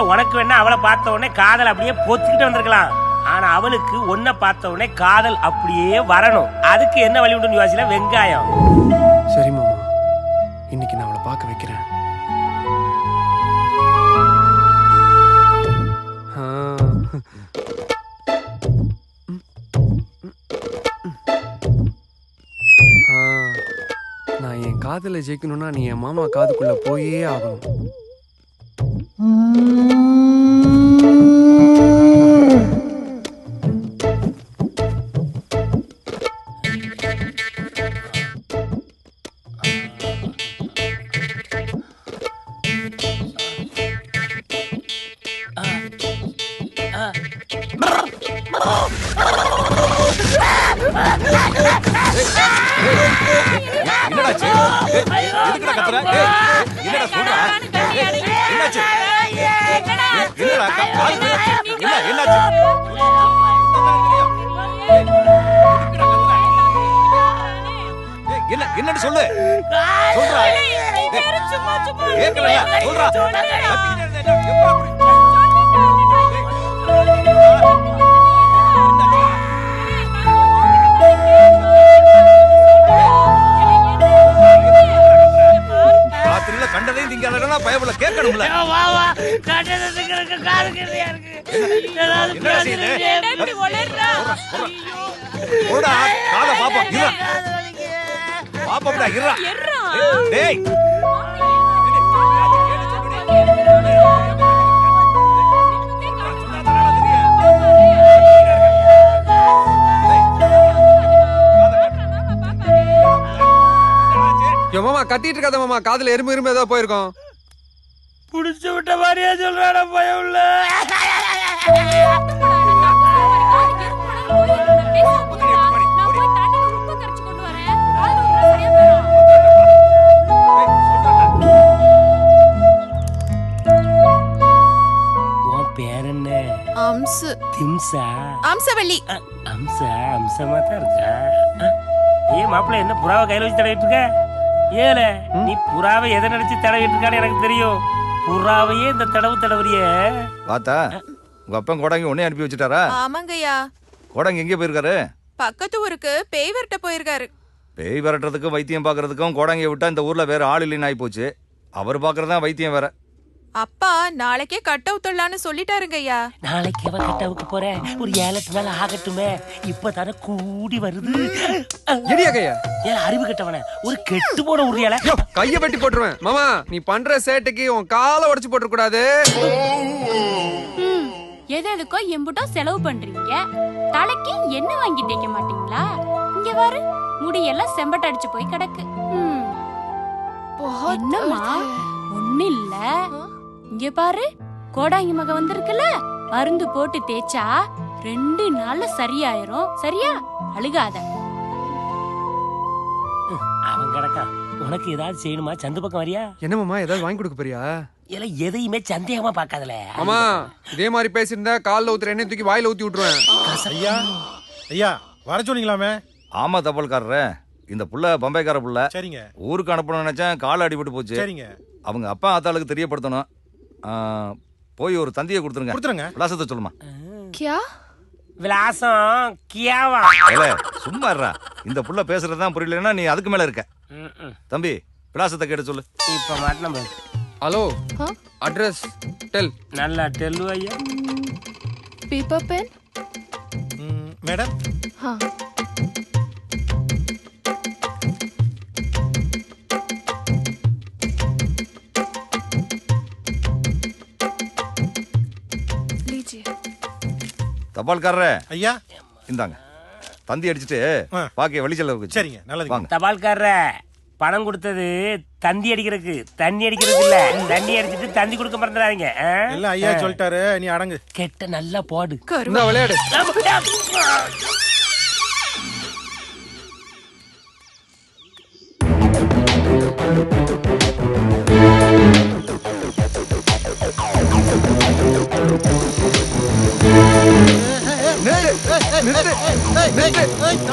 ஒருவேளை உனக்கு வேணா அவளை பார்த்த உடனே காதல் அப்படியே பொத்துக்கிட்டு வந்திருக்கலாம். ஆனா அவளுக்கு ஒன்ன பார்த்த உடனே காதல் அப்படியே வரணும். அதுக்கு என்ன வழி உண்டுன்னு யோசிக்கல வெங்காயம். சரி மாமா. இன்னைக்கு நான் அவளை பார்க்க வைக்கிறேன். நான் என் காதலை ஜெயிக்கணும்னா நீ என் மாமா காதுக்குள்ள போயே ஆகணும். Mm-hmm. என்ன என்னன்னு சொல்லு சொல்றா கேட்கலையா சொல்றா திங்காதடா பயபுல கேட்கணும்ல வா வா கட்டணத்துக்கு காதுக்கு இருக்கு ஏதாவது என்னடா செய்யுது? போடா காதை பாப்போம் இருடா பாப்போம்டா இருடா டேய் மாமா கத்திட்டு இருக்காத மாமா. காதுல எறும்பு எறும்பு ஏதோ போயிருக்கோம். புடிச்சு விட்ட மாதிரியே சொல்றாட பயம் இல்ல உன் பேர் என்ன அம்சு. திம்சா? அம்சவள்ளி. அம்சா அம்சமா தான் இருக்கா ஏன் மாப்பிள்ள என்ன புறாவை கையில வச்சு தடவிட்டு இருக்க? ஏல நீ புறாவை எதை நினைச்சு தடவிட்டு இருக்கான்னு எனக்கு தெரியும். புறாவையே இந்த தடவு தடவுறிய. பார்த்தா உங்க அப்பன் கோடாங்கி உடனே அனுப்பி வச்சுட்டாரா? ஆமாங்கய்யா. கோடாங்கி எங்கே போயிருக்காரு? பக்கத்து ஊருக்கு பேய் விரட்ட போயிருக்காரு. பேய் விரட்டுறதுக்கும் வைத்தியம் பார்க்கறதுக்கும் கோடாங்கியை விட்டா இந்த ஊர்ல வேற ஆள் இல்லைன்னு ஆகி போச்சு அவர் பார்க்கறது தான் வைத்தியம் வேற. அப்பா நாளைக்கே கட்ட உத்தரலான்னு சொல்லிட்டாருங்கய்யா நாளைக்கு அவ கட்டாவுக்கு போறேன் ஒரு ஏழு எட்டு நாள் ஆகட்டுமே. இப்பதானே கூடி வருது. எடியா கையா ஏன் அறிவு கட்டவன? ஒரு கெட்டு போன உரியால யோ கைய வெட்டி போட்டுருவேன். மாமா நீ பண்ற சேட்டைக்கு உன் காலை உடைச்சு போட்டுற கூடாது எது எதுக்கோ எம்புட்டோ செலவு பண்றீங்க. தலைக்கு என்ன வாங்கி தேய்க்க மாட்டீங்களா? இங்க பாரு முடியெல்லாம் செம்பட்ட அடிச்சு போய் கிடக்கு. ம், என்னம்மா? ஒண்ணு இல்ல. இங்க பாரு கோடாங்கி மக வந்திருக்குல்ல? மருந்து போட்டு தேய்ச்சா ரெண்டு நாள்ல சரியாயிரும். சரியா? அழுகாத. அவன் கிடக்கா. உனக்கு ஏதாவது செய்யணுமா? சந்து பக்கம் வரியா? என்ன மாமா ஏதாவது வாங்கி கொடுக்க போறியா? இல்ல எதையுமே சந்தேகமா பார்க்காதல. மாமா இதே மாதிரி பேசியிருந்தா கால்ல ஊத்துற எண்ணெய் தூக்கி வாயில ஊத்தி விட்டுருவேன். ஐயா ஐயா வர சொன்னீங்களாமே? ஆமா தபால்காரரே. இந்த புள்ள பம்பைக்கார புள்ள. சரிங்க. ஊருக்கு அனுப்பணும்னு நினைச்சேன் கால் அடிபட்டு போச்சு. சரிங்க. அவங்க அப்பா ஆத்தாளுக்கு தெரியப்படுத்தணும். போய் ஒரு தந்தியை கொடுத்துருங்க. கொடுத்துருங்க. விலாசத்தை சொல்லுமா. கியா? விலாசம் கியாவா? சும்மா இருறா இந்த புள்ள பேசுறது தான் புரியலன்னா நீ அதுக்கு மேல இருக்க. தம்பி விலாசத்தை கேட்டு சொல்லு. இப்ப மாட்டின ஹலோ அட்ரஸ் டெல். நல்லா டெல் ஐயா. பீப்பா பென் மேடம்? ஹா தபால்காரரே. ஐயா. இந்தாங்க. தந்தி அடிச்சுட்டு. பாக்கிய வெளிச்செலவுக்கு சரிங்க நல்லது வாங்க. தபால்காரர பணம் கொடுத்தது தந்தி அடிக்கிறதுக்கு. தண்ணி அடிக்கிறதுக்கு இல்ல. தண்ணி அடிச்சிட்டு தந்தி கொடுக்க மறந்துடாதீங்க? எல்லாம் ஐயா சொல்லிட்டாரு நீ அடங்கு. கெட்ட நல்லா போடு. விளையாடு. நிறுத்து, நிறுத்து.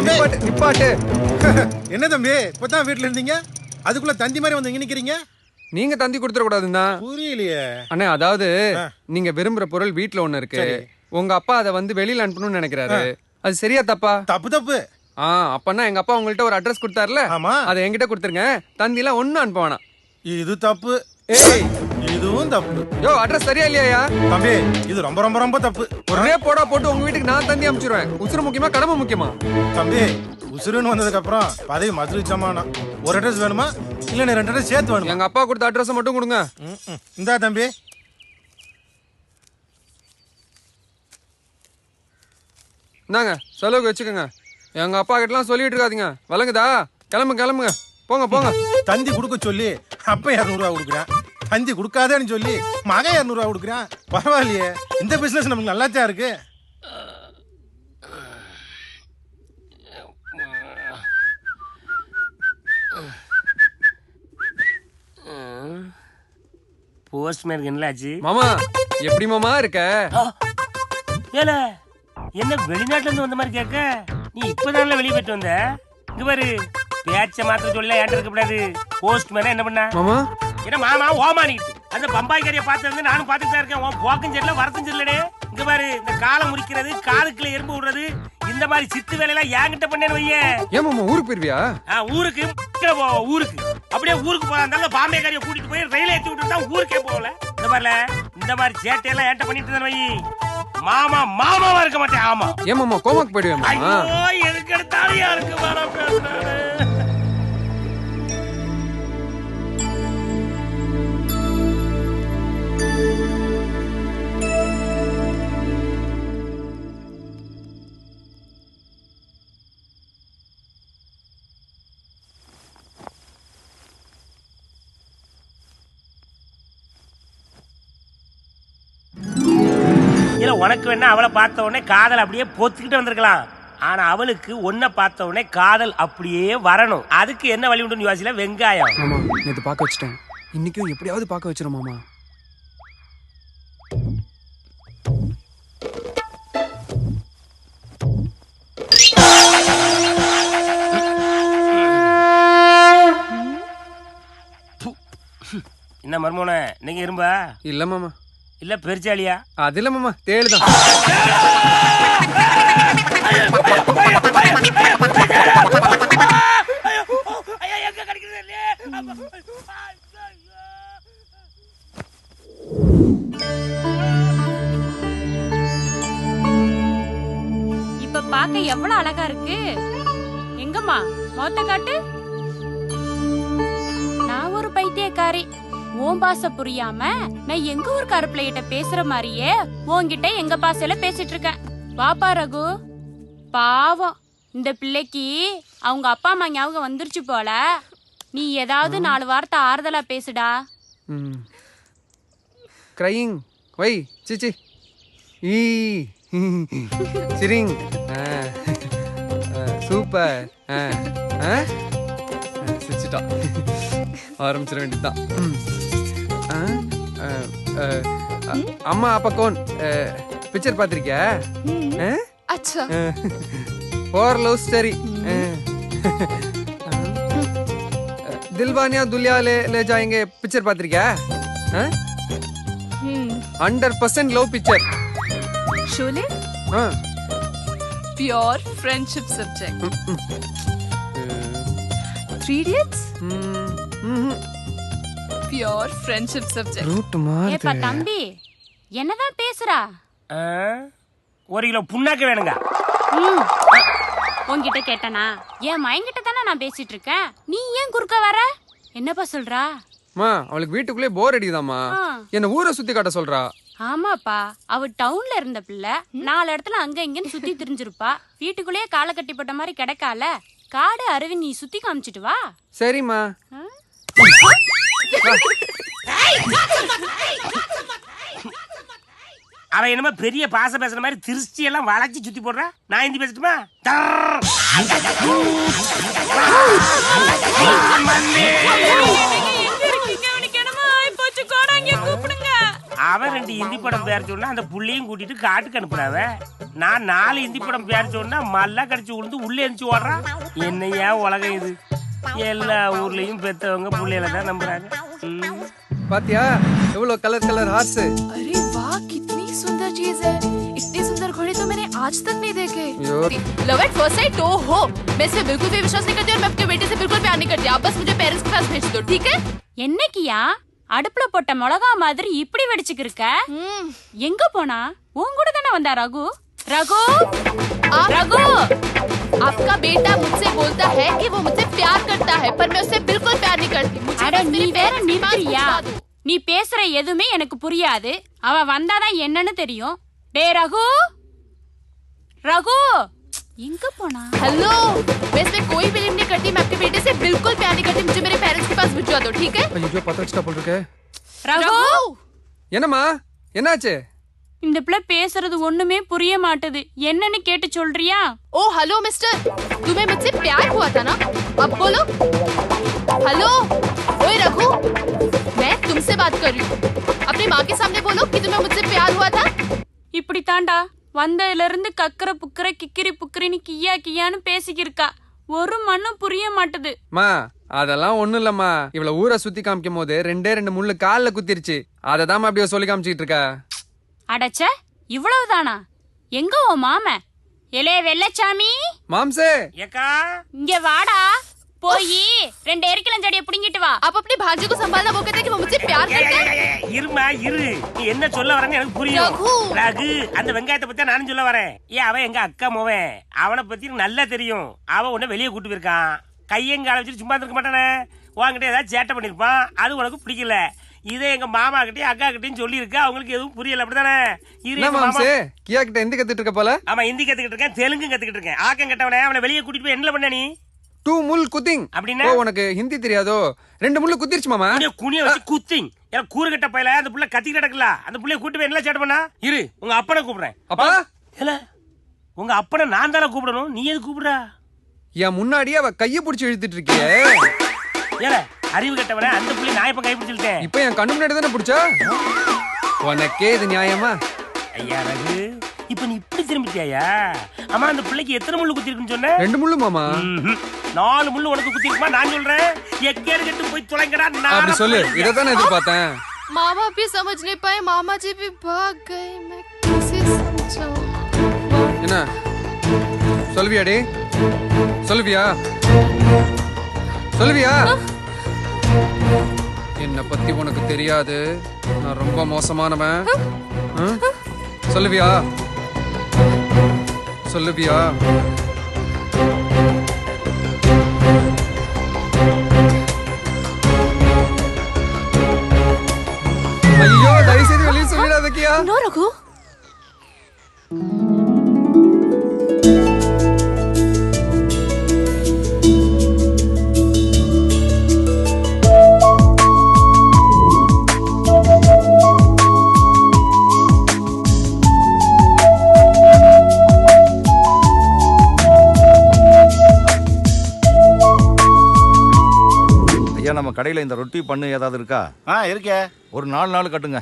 நிப்பாட்டு, நிப்பாட்டு. என்ன தம்பி இப்பதான் வீட்டுல இருந்தீங்க? அதுக்குள்ள தந்தி மாதிரி வந்து இங்க நிக்கிறீங்க? நீங்க தந்தி கொடுத்துட கூடாதுன்னா புரியலையே. அண்ணே அதாவது. நீங்க விரும்புற பொருள் வீட்ல ஒண்ணு இருக்கு. உங்க அப்பா அதை வந்து வெளியில அனுப்பணும்னு நினைக்கிறாரு. அது சரியா தப்பா? தப்பு தப்பு. ஆ அப்பனா எங்க அப்பா உங்கள்ட்ட ஒரு அட்ரஸ் கொடுத்தாருல? ஆமா. அதை என்கிட்ட கொடுத்துருங்க. தந்திலாம் ஒண்ணும் அனுப்ப வேணாம். இது தப்பு. ஏய் இதுவும் தப்பு. யோ அட்ரஸ் சரியா இல்லையா தம்பி இது ரொம்ப ரொம்ப ரொம்ப தப்பு. ஒரே போடா போட்டு உங்க வீட்டுக்கு நான் தந்தி அனுப்பிச்சிருவேன் உசுறு முக்கியமா கடமை முக்கியமா? தம்பி உசுருன்னு வந்ததுக்கு அப்புறம் பதவி மதுரை சமானம் ஒரு அட்ரஸ் வேணுமா? இல்ல ரெண்டு அட்ரஸ் சேர்த்து வேணுமா? எங்க அப்பா கொடுத்த அட்ரஸ் மட்டும் கொடுங்க. இந்தா தம்பி. இந்தாங்க செலவுக்கு வச்சுக்கோங்க. எங்க அப்பா கிட்டலாம் சொல்லிட்டு இருக்காதீங்க. விளங்குதா? கிளம்புங்க கிளம்புங்க. போங்க போங்க. தந்தி கொடுக்க சொல்லி அப்ப இரநூறுவா கொடுக்குறேன். தந்தி கொடுக்காதேன்னு சொல்லி மகன் இரநூறுவா கொடுக்குறேன். பரவாயில்லையே. இந்த பிசினஸ் நமக்கு நல்லாத்தான் இருக்கு. போஸ்ட்மேனுக்கு என்னலாச்சு மாமா எப்படி மாமா இருக்க? ஏல என்ன வெளிநாட்டுல இருந்து வந்த மாதிரி கேட்க? நீ இப்பதான்ல வெளியே போயிட்டு வந்த? இங்க பாரு பேச்ச மாத்திர சொல்ல ஏன்ட்ட இருக்கக்கூடாது போஸ்ட்மேனா என்ன பண்ண? மாமா என்ன மாமா ஓமானிக்கிட்டு அந்த பம்பாய் கறியை பார்த்து வந்து நானும் பார்த்துட்டு தான் இருக்கேன். உன் போக்கும் சரியில்ல வரத்தும் சரியில்லடே. இங்க பாரு இந்த காலை முறிக்கிறது காலுக்குள்ள எறும்பு விடுறது இந்த மாதிரி சித்து வேலையெல்லாம் என்கிட்ட பண்ணேன்னு வையேன். ஏன் மாமா ஊருக்கு போயிருவியா? ஆ, ஊருக்கு ஊருக்கு. அப்படியே ஊருக்கு போறா இருந்தாலும் பாம்பே காரியை கூட்டிட்டு போய் ரயில ஏத்தி விட்டு தான் ஊருக்கே போகல. இந்த மாதிரில இந்த மாதிரி சேட்டையெல்லாம் ஏன்ட்ட பண்ணிட்டு தான் வை மாமா மாமாவா இருக்க மாட்டேன். ஆமா. ஏன் மாமா கோமாக்கு போயிடுவேன் எதுக்கு எடுத்தாலும் யாருக்கு வர பேசுறாரு உனக்கு வேணா அவளை பார்த்த உடனே காதல் அப்படியே பொத்துக்கிட்டு வந்திருக்கலாம். ஆனா அவளுக்கு உன்னை பார்த்த உடனே காதல் அப்படியே வரணும். அதுக்கு என்ன வழி உண்டுன்னு யோசிக்கல வெங்காயம். மாமா நேத்து பார்க்க வச்சிட்டேன். இன்னைக்கும் எப்படியாவது பார்க்க வச்சிரும் மாமா. என்ன மர்மோன நீங்க இரும்பா? இல்ல மாமா. இல்ல பெருச்சாலியா? அது இல்ல மாமா தேடுதான் இப்ப பார்க்க எவ்வளவு அழகா இருக்கு. எங்கம்மா மொத்த காட்டு? நான் ஒரு பைத்தியக்காரி. உன் பாச புரியாம நான் எங்க ஊர் கருப்பிள்ளைகிட்ட பேசுற மாதிரியே உன்கிட்ட எங்க பாசையில பேசிட்டு இருக்கேன். பாப்பா ரகு. பாவம். இந்த பிள்ளைக்கு அவங்க அப்பா அம்மா ஞாபகம் வந்துருச்சு போல. நீ ஏதாவது நாலு வார்த்தை ஆறுதலா பேசுடா. கிரையிங் வை சிச்சி ஈ சிரிங். சூப்பர். ஆ ஆ, ஆ, ஆரம்பிச்சிட வேண்டியதுதான். அம்மா அப்பா கோன் பிக்சர் பார்த்துருக்கியா? அச்சா. போர் லவ் ஸ்டோரி தில்வானியா துல்லியா லே லே picture பார்த்திருக்கியா? Hundred percent love picture Sholay pure friendship subject three idiots pure friendship subject root ஏப்பா தம்பி என்னதான் பேசுறா? ஒரு கிலோ புண்ணாக்கு வேணுங்க. உன்கிட்ட கேட்டனா? ஏன் மயங்கிட்ட தானே நான் பேசிட்டு இருக்கேன் நீ ஏன் குறுக்க வர? என்னப்பா சொல்றா? மா அவளுக்கு வீட்டுக்குள்ளே போர் அடிக்குதாமா என்ன ஊரை சுத்தி காட்ட சொல்றா. ஆமாப்பா அவ டவுன்ல இருந்த பிள்ளை. நாலு இடத்துல அங்க இங்கன்னு சுத்தி திரிஞ்சிருப்பா. வீட்டுக்குள்ளேயே காலை கட்டிப்பட்ட மாதிரி கிடைக்கால. காடு அருவி நீ சுத்தி காமிச்சிட்டு வா. சரிம்மா. அவன் என்னமோ பெரிய பாச பேசுற மாதிரி திருச்சி எல்லாம் வளைச்சு சுத்தி போடுறா. நான் ஹிந்தி பேசட்டுமா? அவன் ரெண்டு ஹிந்தி படம் பேர் சொன்னா அந்த புள்ளையும் கூட்டிட்டு காட்டுக்கு அனுப்புறாவ. நான் நாலு இந்தி படம் பேர் சொன்னா மல்லா கடிச்சு விழுந்து உள்ளே எந்திச்சு ஓடுறான் என்னையா உலகம் இது? எல்லா ஊர்லயும் பெத்தவங்க புள்ளையில தான் நம்புறாங்க பாத்தியா எவ்வளவு கலர் கலர் ஹார்ஸ் अरे वाह कितनी सुंदर चीज है इतनी सुंदर घोड़े तो मैंने आज तक नहीं देखे ஐயோ लव एट फर्स्ट साइट तो हो मैं इस पे बिल्कुल भी विश्वास नहीं करती और मैं अपने बेटे से बिल्कुल प्यार नहीं करती आप बस मुझे पेरेंट्स के पास भेज दो ठीक है என்னைக்கியா அடுப்புல போட்ட மிளகா மாதிரி இப்படி வெடிச்சுக்கிருக்க எங்க போனா உன் கூட தானே வந்தா ரகு ரகு आप ரகு आपका बेटा मुझसे बोलता है कि वो मुझसे प्यार करता है पर मैं उससे बिल्कुल प्यार नहीं करती मुझे அட बस நீ मेरे வேற parents के पास நிறுத்துறியா पहुंचा दो। நீ பேசுற எதுவுமே எனக்கு புரியாது அவ வந்தாதான் என்னன்னு தெரியும் டே ரகு ரகு எங்க போனா हेलो मैं इसमें कोई बिलीव नहीं करती मैं आपके बेटे से बिल्कुल प्यार नहीं करती मुझे मेरे पेरेंट्स के पास भिजवा दो ठीक है ஐயோ பத்த வச்சுட்டா போல் இருக்கு ரகு என்னம்மா என்னாச்சு இந்த பிள்ளை பேசுறது ஒண்ணுமே புரிய மாட்டுது என்னன்னு கேட்டு சொல்றியா ओ हेलो मिस्टर तुम्हें मुझसे प्यार हुआ था ना अब बोलो हेलो ओए रघु मैं तुमसे बात कर रही हूँ अपनी माँ के सामने बोलो कि तुम्हें मुझसे प्यार हुआ था இப்படி தாண்டா வந்ததுல இருந்து கக்கற புக்கற கிக்கிரி புக்கிரின்னு கியா கியான்னு பேசிக்கிருக்கா ஒரு மண்ணும் புரிய மாட்டுது மா அதெல்லாம் ஒண்ணும் இல்லம்மா இவள ஊரை சுத்தி காமிக்கும் போது ரெண்டே ரெண்டு முள்ளு கால்ல குத்திருச்சு அதை தான் அப்படியே சொல்லி காமிச்சிட்டு இருக்கா அடச்ச இவ்வளவுதானா எங்க உன் மாம எலே வெள்ளச்சாமி மாம்சே ஏக்கா இங்க வாடா போய் ரெண்டு எரிக்கலஞ்செடியை புடிங்கிட்டு வா आप अपने भांजे को संभालना वो कहते हैं कि वो मुझसे प्यार ஏய், करते ஏய், हैं ஏய், ஏய், இருமா இரு நீ என்ன சொல்ல வரேன்னு எனக்கு புரியும் ரகு. ரகு அந்த வெங்காயத்தை பத்தி நானும் சொல்ல வரேன் ஏன் அவன் எங்க அக்கா மோவன் அவனை பத்தி எனக்கு நல்லா தெரியும் அவன் உன்னை வெளியே கூட்டு போயிருக்கான் கையங்கால வச்சுட்டு சும்மா இருக்க மாட்டானே உன்கிட்ட ஏதாவது சேட்டை பண்ணிருப்பான் அது உனக்கு பிடிக்கல இதே எங்க மாமா கிட்டயும் அக்கா கிட்டயும் சொல்லியிருக்கா. அவங்களுக்கு எதுவும் புரியல. அப்படிதானே கியா கிட்ட எந்த கத்துட்டு இருக்க போல? ஆமா ஹிந்தி கத்துக்கிட்டு இருக்கேன் தெலுங்கு கத்துக்கிட்டு இருக்கேன். ஆக்கம் கட்டவனே அவனை வெளியே கூட்டிட்டு போய் என்ன பண்ண நீ? டூ முள் குத்திங். அப்படின்னா? உனக்கு ஹிந்தி தெரியாதோ? ரெண்டு முள்ளு குத்திருச்சு மாமா. குனிய வச்சு குத்திங். ஏன் கூறுகட்ட பையல அந்த புள்ள கத்திக்கிட்டு கிடக்கல. அந்த புள்ளைய கூட்டு போய் என்ன சேட்டை பண்ணா? இரு உங்க அப்பனை கூப்பிடுறேன். அப்பா? இல்ல உங்க அப்பனை நான் தானே கூப்பிடணும்? நீ எது கூப்பிடுற? என் முன்னாடியே அவ கைய புடிச்சு இழுத்துட்டு இருக்கியே. ஏல அறிவு கட்டவனே அந்த புள்ளி நான் இப்ப கைப்பிடிச்சுட்டேன் இப்ப என் கண்ணு முன்னாடி தானே புடிச்சா உனக்கே இது நியாயமா ஐயா ரகு இப்ப நீ இப்படி திரும்பிட்டியா ஆமா அந்த பிள்ளைக்கு எத்தனை முள்ளு குத்தி இருக்குன்னு சொன்ன ரெண்டு முள்ளு மாமா ம்ஹும். நாலு முள்ளு உனக்கு குத்தி இருக்குமா நான் சொல்றேன் எக்கேடு கட்டு போய் தொலைங்கடா அப்படி சொல்லு இதை தானே எதிர்பார்த்தேன் मामा भी समझ नहीं पाए मामा जी भी भाग गए मैं कैसे समझाऊं என்ன சொல்வியா டே சொல்வியா சொல்வியா என்ன பத்தி உனக்கு தெரியாது. நான் ரொம்ப மோசமானவன்? சொல்லுவியா? சொல்லுவியா? ஐயோ தயவு செய்து வெளியே சொல்லிடாத கியா கடையில் இந்த ரொட்டி பண்ணு ஏதாவது இருக்கா? ஆ இருக்கே. ஒரு நாலு நாள் கட்டுங்க.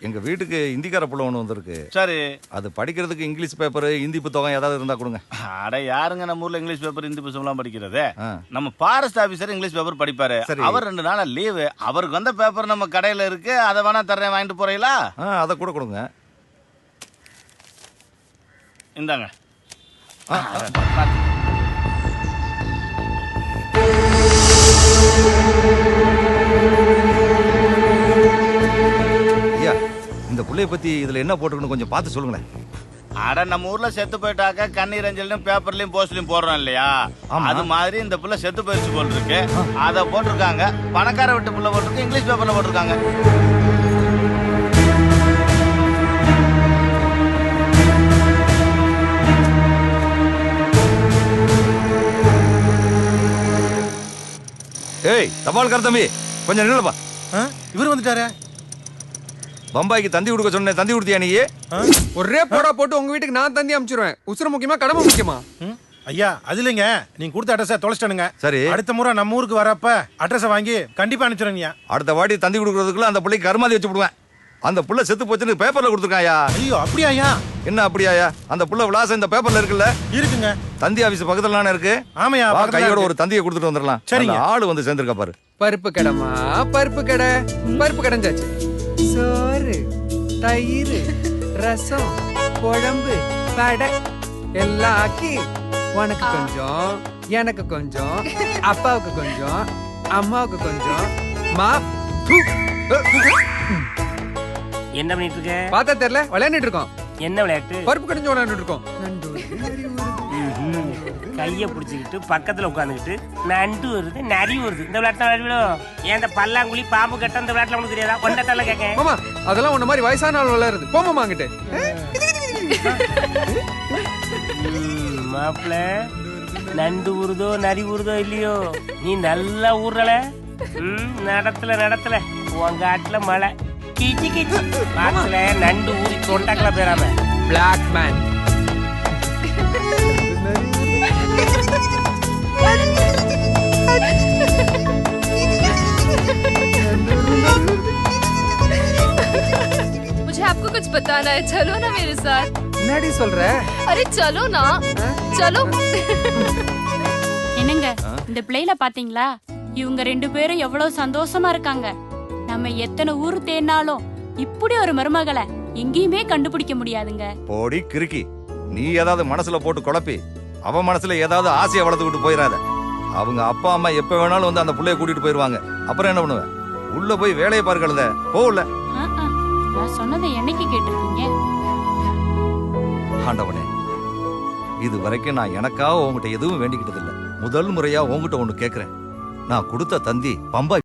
எங்க வீட்டுக்கு இந்திக்கார புள்ள ஒன்று வந்திருக்கு. சரி. அது படிக்கிறதுக்கு இங்கிலீஷ் பேப்பர் ஹிந்தி புத்தகம் ஏதாவது இருந்தா கொடுங்க. அட யாருங்க நம்ம ஊர்ல இங்கிலீஷ் பேப்பர் ஹிந்தி புத்தகம்லாம் படிக்கிறது? ஆ. நம்ம ஃபாரஸ்ட் ஆபீசர் இங்கிலீஷ் பேப்பர் படிப்பாரு. அவர் ரெண்டு நாளா லீவு அவருக்கு வந்த பேப்பர் நம்ம கடையில இருக்கு. அதை வேணா தர்றேன் வாங்கிட்டு போறீங்களா? ஆ அதை கூட கொடுங்க. இந்தாங்க. ஐயா இந்த புள்ளைய பத்தி இதுல என்ன போட்டுக்கணும் கொஞ்சம் பார்த்து சொல்லுங்களேன். அட நம்ம ஊர்ல செத்து போயிட்டாக்க கண்ணீர் அஞ்சலும் பேப்பர்லயும் போஸ்ட்லயும் போடுறோம் இல்லையா? ஆமா. அது மாதிரி இந்த புள்ள செத்து போயிடுச்சு போல் இருக்கு. அதை போட்டிருக்காங்க. பணக்கார வீட்டு புள்ள போட்டிருக்கு இங்கிலீஷ் பேப்பர்ல போட்டிருக்காங்க. ஏய் தபால்கார தம்பி. கொஞ்சம் நில்லுப்பா. ஆ? இவர் வந்துட்டாரே? பம்பாய்க்கு தந்தி கொடுக்க சொன்னேன். தந்தி கொடுத்தியா நீ? ஒரே போடா போட்டு உங்க வீட்டுக்கு நான் தந்தி அனுப்பிச்சிருவேன் உசுர முக்கியமா கடமை முக்கியமா? ஐயா அது இல்லைங்க. நீங்க கொடுத்த அட்ரஸை தொலைச்சிட்டனுங்க. சரி. அடுத்த முறை நம்ம ஊருக்கு வரப்ப அட்ரஸை வாங்கி கண்டிப்பா அனுப்பிச்சிடுங்க அடுத்த வாட்டி தந்தி கொடுக்கறதுக்குள்ள அந்த பிள்ளைக்கு கருமாதி வச்சு விடுவேன். அந்த புள்ள செத்து போச்சுன்னு பேப்பர்ல கொடுத்துருக்காயா? ஐயோ அப்படியாயா என்ன அப்படியாயா அந்த புள்ள விலாசம் இந்த பேப்பர்ல இருக்குல்ல? இருக்குங்க. தந்தி ஆபீஸ் பக்கத்துல தானே இருக்கு? ஆமையா வா கையோட. ஒரு தந்தியை கொடுத்துட்டு வந்துடலாம். சரிங்க. அந்த ஆளு வந்து சேர்ந்திருக்கா பாரு. பருப்பு கடைமா பருப்பு கடை. பருப்பு கடைஞ்சாச்சு. சோறு தயிர் ரசம் குழம்பு வடை எல்லாம் ஆக்கி உனக்கு கொஞ்சம் எனக்கு கொஞ்சம் அப்பாவுக்கு கொஞ்சம் அம்மாவுக்கு கொஞ்சம். மா து. என்ன பண்ணிட்டு இருக்க பார்த்தா தெரியல விளையாண்டுட்டு இருக்கோம் என்ன விளையாட்டு? பருப்பு கடைஞ்சு விளையாண்டுட்டு இருக்கோம். கைய புடிச்சுக்கிட்டு பக்கத்துல உட்காந்துக்கிட்டு நண்டு வருது நரி வருது. இந்த விளையாட்டு விளையாடுவிடும் ஏன் பல்லாங்குழி பாம்பு கட்ட இந்த விளையாட்டுல உனக்கு தெரியாதா? கேட்க மாமா அதெல்லாம் உன்ன மாதிரி வயசான ஆள் விளையாடுறது. போமாமா அங்கிட்டு. மாப்பிள நண்டு ஊறுதோ நரி ஊறுதோ இல்லையோ? நீ நல்லா ஊறல ம், நடத்துல நடத்துல. உன் காட்டுல மழை. கிச்சி கிச்சி காட்டுல நண்டு ஊறி தொண்டக்கல பேராம பிளாக் மேன் मुझे आपको कुछ बताना है चलो ना मेरे साथ என்னடி சொல்ற अरे चलो ना चलो என்னங்க இந்த பிள்ளைல பாத்தீங்களா இவங்க ரெண்டு பேரும் எவ்வளவு சந்தோஷமா இருக்காங்க நம்ம எத்தனை ஊர் தேடினாலும் இப்படி ஒரு மருமகளை எங்கேயுமே கண்டுபிடிக்க முடியாதுங்க. போடி கிறுக்கி. நீ ஏதாவது மனசுல போட்டு குழப்பி அவ மனசுல ஏதாவது ஆசையை வளர்த்துக்கிட்டு போயிடாத அவங்க அப்பா அம்மா எப்ப வேணாலும் வந்து அந்த புள்ளைய கூட்டிட்டு போயிருவாங்க. அப்புறம் என்ன பண்ணுவ? உள்ள போய் வேலையை பார்க்கறத? போகல. நான் சொன்னதை என்னைக்கு கேட்டிருக்கீங்க? ஆண்டவனே இது வரைக்கும் நான் எனக்காக உங்ககிட்ட எதுவும் வேண்டிக்கிட்டதில்ல. முதல் முறையா உங்ககிட்ட ஒண்ணு கேக்குறேன். நான் கொடுத்த தந்தி பம்பா